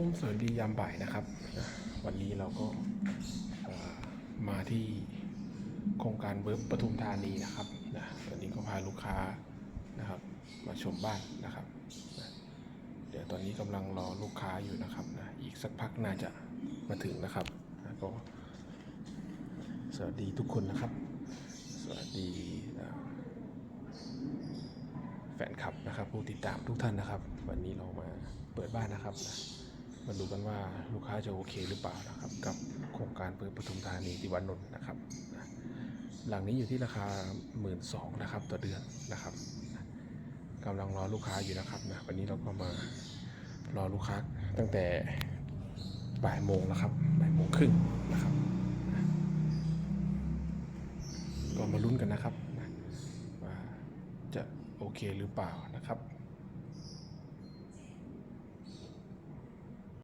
ผมสวัสดียามบ่ายนะครับ วันนี้เราก็มาที่โครงการเบิร์บปทุมธานีนะครับนะวันนี้ก็พาลูกค้านะครับ มาชมบ้านนะครับนะเดี๋ยวตอนนี้กำลังรอลูกค้าอยู่นะครับนะอีกสักพักน่าจะมาถึงนะครับนะก็สวัสดีทุกคนนะครับ สวัสดีแฟนคลับนะครับผู้ติดตามทุกท่านนะครับ วันนี้เรามาเปิดบ้านนะครับนะ มาดูกันว่าลูกค้าจะโอเคหรือเปล่านะครับ กับโครงการเปิดปทุมธานีติวานนท์นะครับ หลังนี้อยู่ที่ราคา 1 2ื่นนะครับต่อเดือนนะครับกำลังรอลูกค้าอยู่นะครับนะวันนี้เราก็มารอลูกค้าตั้งแต่บ่ายโมงนะครับบ่ายโมงครึ่งนะครับก็มาลุ้นกันนะครับว่าจะโอเคหรือเปล่านะครับ